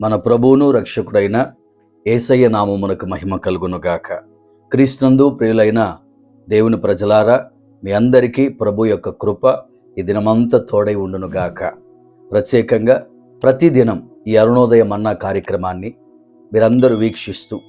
మన ప్రభువును రక్షకుడైన ఏసయ్య నామమునకు మహిమ కలుగునుగాక. క్రీస్తునందు ప్రియులైన దేవుని ప్రజలారా మీ అందరికీ ప్రభు యొక్క కృప ఈ దినమంతా తోడై ఉండునుగాక. ప్రత్యేకంగా ప్రతిదినం ఈ అరుణోదయ మన్నా కార్యక్రమాన్ని మీరందరూ వీక్షిస్తూ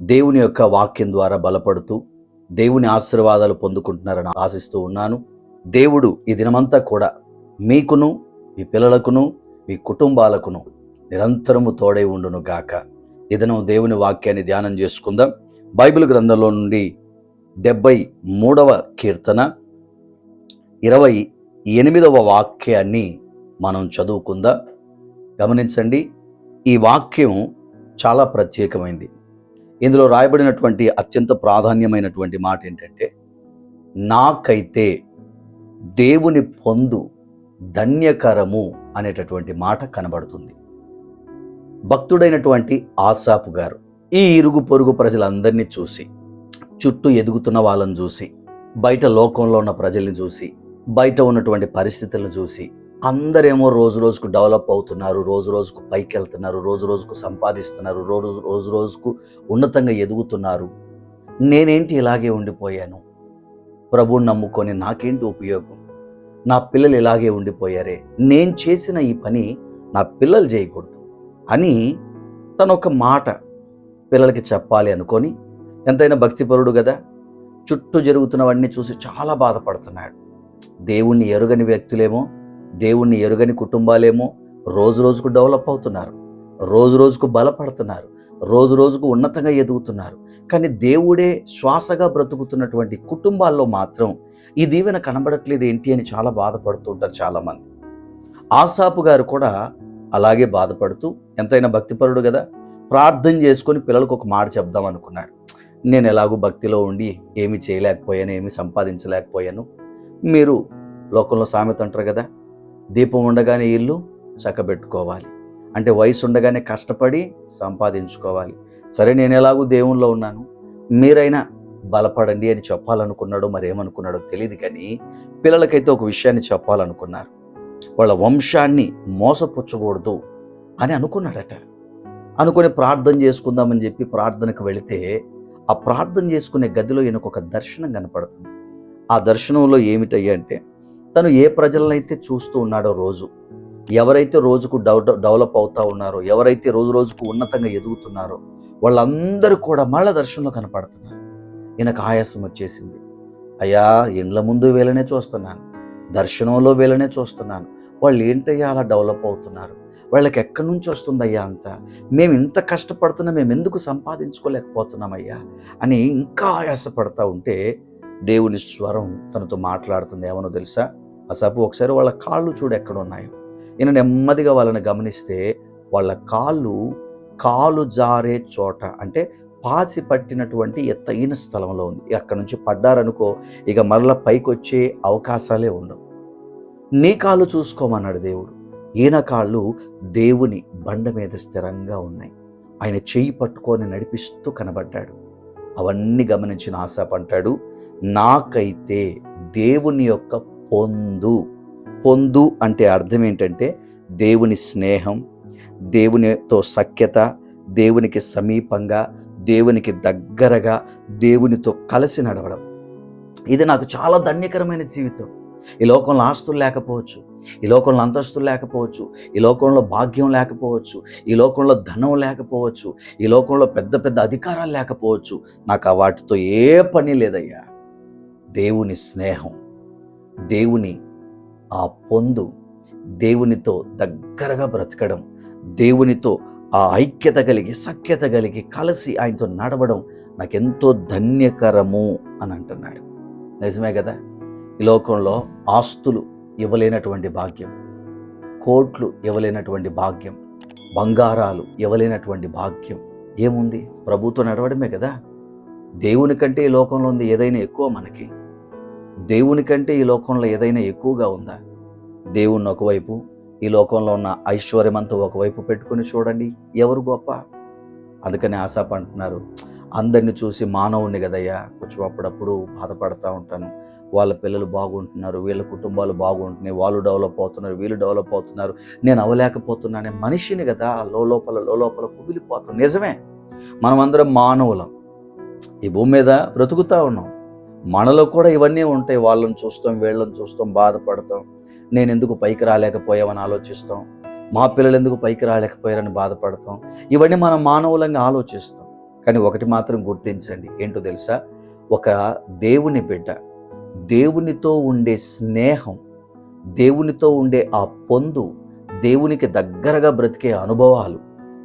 దేవుని యొక్క వాక్యం ద్వారా బలపడుతూ దేవుని ఆశీర్వాదాలు పొందుకుంటున్నారని ఆశిస్తూ ఉన్నాను. దేవుడు ఈ దినమంతా కూడా మీకును మీ పిల్లలకును మీ కుటుంబాలకును నిరంతరము తోడై ఉండును గాక. ఇదను దేవుని వాక్యాన్ని ధ్యానం చేసుకుందాం. బైబిల్ గ్రంథంలో నుండి డెబ్బై మూడవ కీర్తన ఇరవై ఎనిమిదవ వాక్యాన్ని మనం చదువుకుందాం. గమనించండి ఈ వాక్యం చాలా ప్రత్యేకమైంది. ఇందులో రాయబడినటువంటి అత్యంత ప్రాధాన్యమైనటువంటి మాట ఏంటంటే నాకైతే దేవుని పొందు ధన్యకరము అనేటటువంటి మాట కనబడుతుంది. భక్తుడైనటువంటి ఆసాపు గారు. ఈ ఇరుగు పొరుగు ప్రజలందరినీ చూసి చుట్టూ ఎదుగుతున్న వాళ్ళని చూసి బయట లోకంలో ఉన్న ప్రజల్ని చూసి బయట ఉన్నటువంటి పరిస్థితులను చూసి అందరేమో రోజు రోజుకు డెవలప్ అవుతున్నారు రోజు రోజుకు పైకి వెళ్తున్నారు రోజు రోజుకు సంపాదిస్తున్నారు రోజు రోజు రోజుకు ఉన్నతంగా ఎదుగుతున్నారు. నేనేంటి ఇలాగే ఉండిపోయాను? ప్రభువు నమ్ముకొని నాకేంటి ఉపయోగం? నా పిల్లలు ఇలాగే ఉండిపోయారే. నేను చేసిన ఈ పని నా పిల్లలు చేయకూడదు. అని తన ఒక మాట పిల్లలకి చెప్పాలి అనుకొని ఎంతైనా భక్తిపరుడు కదా చుట్టూ జరుగుతున్నవన్నీ చూసి చాలా బాధపడుతున్నాడు. దేవుణ్ణి ఎరుగని వ్యక్తులేమో దేవుణ్ణి ఎరుగని కుటుంబాలేమో రోజు రోజుకు డెవలప్ అవుతున్నారు. రోజు రోజుకు బలపడుతున్నారు. రోజు రోజుకు ఉన్నతంగా ఎదుగుతున్నారు. కానీ దేవుడే శ్వాసగా బ్రతుకుతున్నటువంటి కుటుంబాల్లో మాత్రం ఈ దీవెన కనబడట్లేదు ఏంటి అని చాలా బాధపడుతూ ఉంటారు చాలామంది. ఆసాపు గారు కూడా అలాగే బాధపడుతూ ఎంతైనా భక్తిపరుడు కదా ప్రార్థన చేసుకొని పిల్లలకు ఒక మాట చెప్దాం అనుకున్నాడు. నేను ఎలాగో భక్తిలో ఉండి ఏమి చేయలేకపోయాను ఏమి సంపాదించలేకపోయాను. మీరు లోకంలో సామెత అంటారు కదా దీపం ఉండగానే ఇల్లు చక్కబెట్టుకోవాలి. అంటే వయసు ఉండగానే కష్టపడి సంపాదించుకోవాలి. సరే నేను ఎలాగో దేవుల్లో ఉన్నాను. మీరైనా బలపడండి అని చెప్పాలనుకున్నాడో మరేమనుకున్నాడో తెలియదు కానీ పిల్లలకైతే ఒక విషయాన్ని చెప్పాలనుకున్నారు. వాళ్ళ వంశాన్ని మోసపుచ్చకూడదు అని అనుకున్నాడట. అనుకుని ప్రార్థన చేసుకుందామని చెప్పి ప్రార్థనకు వెళితే ఆ ప్రార్థన చేసుకునే గదిలో ఈయనకు ఒక దర్శనం కనపడుతుంది. ఆ దర్శనంలో ఏమిటయ్యా అంటే తను ఏ ప్రజలనైతే చూస్తూ ఉన్నాడో రోజు ఎవరైతే రోజుకు డౌ డెవలప్ అవుతా ఉన్నారో ఎవరైతే రోజు రోజుకు ఉన్నతంగా ఎదుగుతున్నారో వాళ్ళందరూ కూడా మళ్ళా దర్శనంలో కనపడుతున్నారు. ఈయనకు ఆయాసం వచ్చేసింది. అయ్యా ఇండ్ల ముందు వేళనే చూస్తున్నాను. దర్శనంలో వీళ్ళనే చూస్తున్నాను. వాళ్ళు ఏంటయ్యా అలా డెవలప్ అవుతున్నారు? వాళ్ళకి ఎక్కడి నుంచి వస్తుందయ్యా అంత? మేము ఇంత కష్టపడుతున్నా మేము ఎందుకు సంపాదించుకోలేకపోతున్నామయ్యా? అని ఇంకా ఆయాసపడతా ఉంటే దేవుని స్వరం తనతో మాట్లాడుతుంది. ఏమనో తెలుసా? అసపు ఒకసారి వాళ్ళ కాళ్ళు చూడు ఎక్కడ ఉన్నాయో ఈయన నెమ్మదిగా వాళ్ళని గమనిస్తే వాళ్ళ కాళ్ళు కాలు జారే చోట అంటే పాచి పట్టినటువంటి ఎత్తైన స్థలంలో ఉంది. అక్కడ నుంచి పడ్డారనుకో ఇక మరల పైకి వచ్చే అవకాశాలే ఉండవు. నీ కాళ్ళు చూసుకోమన్నాడు దేవుడు. ఈయన కాళ్ళు దేవుని బండ మీద స్థిరంగా ఉన్నాయి. ఆయన చెయ్యి పట్టుకొని నడిపిస్తూ కనబడ్డాడు. అవన్నీ గమనించిన ఆశాప్ అంటాడు నాకైతే దేవుని యొక్క పొందు. పొందు అంటే అర్థం ఏంటంటే దేవుని స్నేహం దేవునితో సఖ్యత దేవునికి సమీపంగా దేవునికి దగ్గరగా దేవునితో కలిసి నడవడం. ఇది నాకు చాలా ధన్యకరమైన జీవితం. ఈ లోకంలో ఆస్తులు లేకపోవచ్చు ఈ లోకంలో అంతస్తులు లేకపోవచ్చు ఈ లోకంలో భాగ్యం లేకపోవచ్చు ఈ లోకంలో ధనం లేకపోవచ్చు ఈ లోకంలో పెద్ద పెద్ద అధికారాలు లేకపోవచ్చు నాకు ఆ వాటితో ఏ పని లేదయ్యా. దేవుని స్నేహం దేవుని ఆ పొందు దేవునితో దగ్గరగా బ్రతకడం దేవునితో ఆ ఐక్యత కలిగి సఖ్యత కలిగి కలిసి ఆయనతో నడవడం నాకెంతో ధన్యకరము అని అంటున్నాడు. నిజమే కదా? ఈ లోకంలో ఆస్తులు ఇవ్వలేనటువంటి భాగ్యం కోట్లు ఇవ్వలేనటువంటి భాగ్యం బంగారాలు ఇవ్వలేనటువంటి భాగ్యం ఏముంది? ప్రభుతో నడవడమే కదా? దేవుని కంటే ఈ లోకంలో ఉంది ఏదైనా ఎక్కువ మనకి. దేవుని కంటే ఈ లోకంలో ఏదైనా ఎక్కువగా ఉందా? దేవుణ్ణి ఒకవైపు ఈ లోకంలో ఉన్న ఐశ్వర్యమంతా ఒకవైపు పెట్టుకుని చూడండి. ఎవరు గొప్ప? అందుకని ఆశాప అంటున్నారు అందరిని చూసి మానవుణ్ణి కదయ్యా. కొంచెం అప్పుడప్పుడు బాధపడతా ఉంటాను. వాళ్ళ పిల్లలు బాగుంటున్నారు వీళ్ళ కుటుంబాలు బాగుంటున్నాయి వాళ్ళు డెవలప్ అవుతున్నారు వీళ్ళు డెవలప్ అవుతున్నారు. నేను అవ్వలేకపోతున్నానే మనిషిని కదా. లోపల లోపల కుమిలిపోతాం. నిజమే. మనమందరం మానవులం. ఈ భూమి మీద బ్రతుకుతా ఉన్నాం. మనలో కూడా ఇవన్నీ ఉంటాయి. వాళ్ళని చూస్తాం వీళ్ళని చూస్తాం బాధపడతాం. నేను ఎందుకు పైకి రాలేకపోయామని ఆలోచిస్తాం? మా పిల్లలు ఎందుకు పైకి రాలేకపోయారని బాధపడతాం? ఇవన్నీ మనం మానవులంగా ఆలోచిస్తాం. కానీ ఒకటి మాత్రం గుర్తించండి. ఏంటో తెలుసా? ఒక దేవుని బిడ్డ దేవునితో ఉండే స్నేహం దేవునితో ఉండే ఆ పొందు దేవునికి దగ్గరగా బ్రతికే అనుభవాలు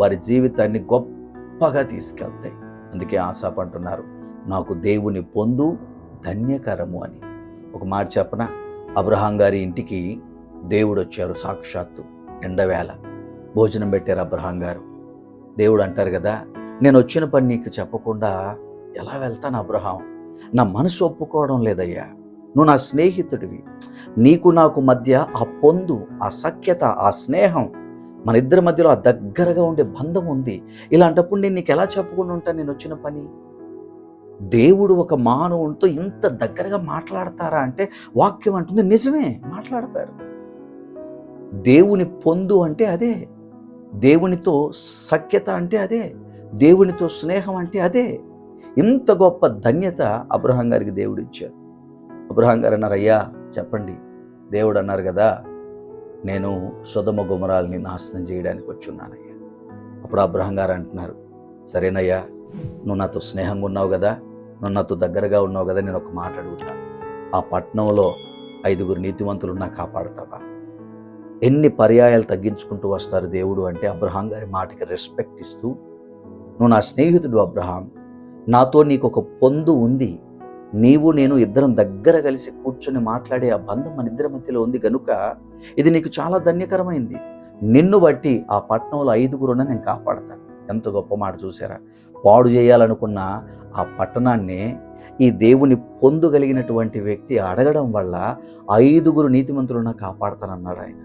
వారి జీవితాన్ని గొప్పగా తీసుకెళ్తాయి. అందుకే ఆశాపంటున్నారు నాకు దేవుని పొందు ధన్యకరము అని. ఒక మాట చెప్పనా? అబ్రహాం గారి ఇంటికి దేవుడు వచ్చారు సాక్షాత్తు ఎండవేళ. భోజనం పెట్టారు అబ్రహాం గారు. దేవుడు అంటారు కదా నేను వచ్చిన పని నీకు చెప్పకుండా ఎలా వెళ్తాను అబ్రహాం? నా మనసు ఒప్పుకోవడం లేదయ్యా. నువ్వు నా స్నేహితుడివి. నీకు నాకు మధ్య ఆ పొందు ఆ సఖ్యత ఆ స్నేహం మన ఇద్దరి మధ్యలో ఆ దగ్గరగా ఉండే బంధం ఉంది. ఇలాంటప్పుడు నేను నీకు ఎలా చెప్పుకుని ఉంటాను నేను వచ్చిన పని? దేవుడు ఒక మానవునితో ఇంత దగ్గరగా మాట్లాడతారా అంటే వాక్యం అంటుంది నిజమే మాట్లాడతారు. దేవుని పొందు అంటే అదే. దేవునితో సఖ్యత అంటే అదే. దేవునితో స్నేహం అంటే అదే. ఇంత గొప్ప ధన్యత అబ్రహాం గారికి దేవుడు ఇచ్చాడు. అబ్రహాం గారు అన్నారు అయ్యా చెప్పండి. దేవుడు అన్నారు కదా నేను సుధమ గుమరాల్ని నాశనం చేయడానికి వచ్చున్నానయ్యా. అప్పుడు అబ్రహం గారు అంటున్నారు సరేనయ్యా నువ్వు నాతో స్నేహంగా ఉన్నావు కదా నువ్వు నాతో దగ్గరగా ఉన్నావు కదా నేను ఒక మాట అడుగుతా. ఆ పట్టణంలో ఐదుగురు నీతివంతులున్నా కాపాడతావా కాపాడుతావా? ఎన్ని పర్యాయాలు తగ్గించుకుంటూ వస్తారు దేవుడు అంటే అబ్రహాం గారి మాటకి రెస్పెక్ట్ ఇస్తూ నువ్వు నా స్నేహితుడు అబ్రహాం. నాతో నీకు ఒక పొందు ఉంది. నీవు నేను ఇద్దరం దగ్గర కలిసి కూర్చొని మాట్లాడే ఆ బంధం మన ఇద్దరి మధ్యలో ఉంది. కనుక ఇది నీకు చాలా ధన్యకరమైంది. నిన్ను బట్టి ఆ పట్టణంలో ఐదుగురున నేను కాపాడతాను. ఎంత గొప్ప మాట చూసారా? పాడు చేయాలనుకున్న ఆ పట్టణాన్ని ఈ దేవుని పొందగలిగినటువంటి వ్యక్తి అడగడం వల్ల ఐదుగురు నీతిమంతులను కాపాడతానన్నాడు ఆయన.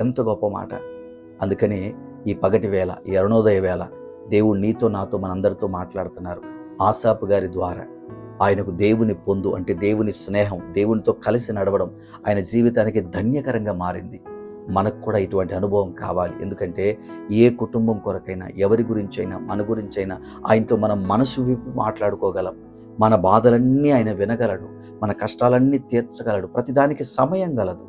ఎంత గొప్ప మాట. అందుకని ఈ పగటి వేళ ఈ అరుణోదయ వేళ దేవుడు నీతో నాతో మనందరితో మాట్లాడుతున్నారు ఆసాపు గారి ద్వారా. ఆయనకు దేవుని పొందు అంటే దేవుని స్నేహం దేవునితో కలిసి నడవడం ఆయన జీవితానికి ధన్యకరంగా మారింది. మనకు కూడా ఇటువంటి అనుభవం కావాలి. ఎందుకంటే ఏ కుటుంబం కొరకైనా ఎవరి గురించైనా మన గురించైనా ఆయనతో మనం మనసు విప్పి మాట్లాడుకోగలం. మన బాధలన్నీ ఆయన వినగలడు. మన కష్టాలన్నీ తీర్చగలడు. ప్రతిదానికి సమయం గలదు.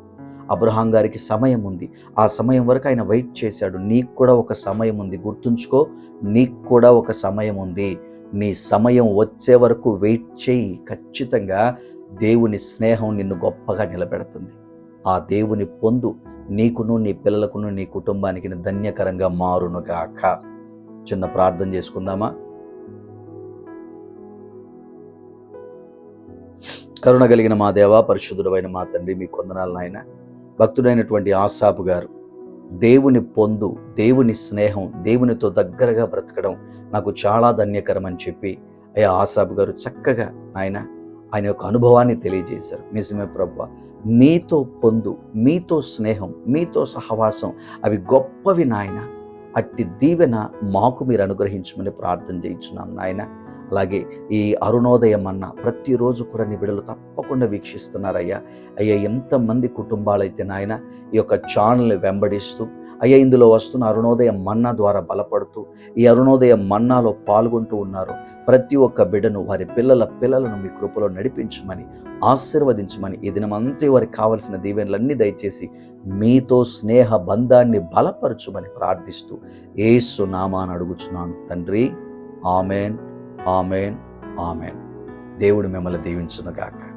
అబ్రహాం గారికి సమయం ఉంది. ఆ సమయం వరకు ఆయన వెయిట్ చేశాడు. నీకు కూడా ఒక సమయం ఉంది. గుర్తుంచుకో నీకు కూడా ఒక సమయం ఉంది. నీ సమయం వచ్చే వరకు వెయిట్ చేయి. ఖచ్చితంగా దేవుని స్నేహం నిన్ను గొప్పగా నిలబెడుతుంది. ఆ దేవుని పొందు. నీకును నీ పిల్లలకును నీ కుటుంబానికి ధన్యకరంగా మారునుగాక చిన్న ప్రార్థన చేసుకుందామా? కరుణ కలిగిన మా దేవ పరిశుద్ధుడమైన మా తండ్రి మీ కొందనాలు నాయన. భక్తుడైనటువంటి ఆసాపు గారు దేవుని పొందు దేవుని స్నేహం దేవునితో దగ్గరగా బ్రతకడం నాకు చాలా ధన్యకరం అని చెప్పి అయ్యా ఆసాబ్ గారు చక్కగా ఆయన ఆయన యొక్క అనుభవాన్ని తెలియజేశారు. నిజమే ప్రభు. మీతో పొందు మీతో స్నేహం మీతో సహవాసం అవి గొప్పవి నాయన. అట్టి దీవెన మాకు మీరు అనుగ్రహించమని ప్రార్థన చేయించున్నాం నాయన. అలాగే ఈ అరుణోదయం అన్న ప్రతిరోజు కూడా నిబిడలు తప్పకుండా వీక్షిస్తున్నారయ్యా. అయ్యా ఎంతమంది కుటుంబాలైతే నాయన ఈ యొక్క ఛానల్ని వెంబడిస్తూ అయ్యా ఇందులో వస్తున్న అరుణోదయం మన్నా ద్వారా బలపడుతూ ఈ అరుణోదయం మన్నాలో పాల్గొంటూ ఉన్నారు ప్రతి ఒక్క బిడ్డను వారి పిల్లల పిల్లలను మీ కృపలో నడిపించమని ఆశీర్వదించమని ఈ దినమంతా వారికి కావలసిన దీవెనలన్నీ దయచేసి మీతో స్నేహ బంధాన్ని బలపరచుమని ప్రార్థిస్తూ ఏసు నామాను అడుగుచున్నాను. తండ్రి ఆమెన్ ఆమెన్ ఆమెన్. దేవుడు మిమ్మల్ని దీవించునుగాక.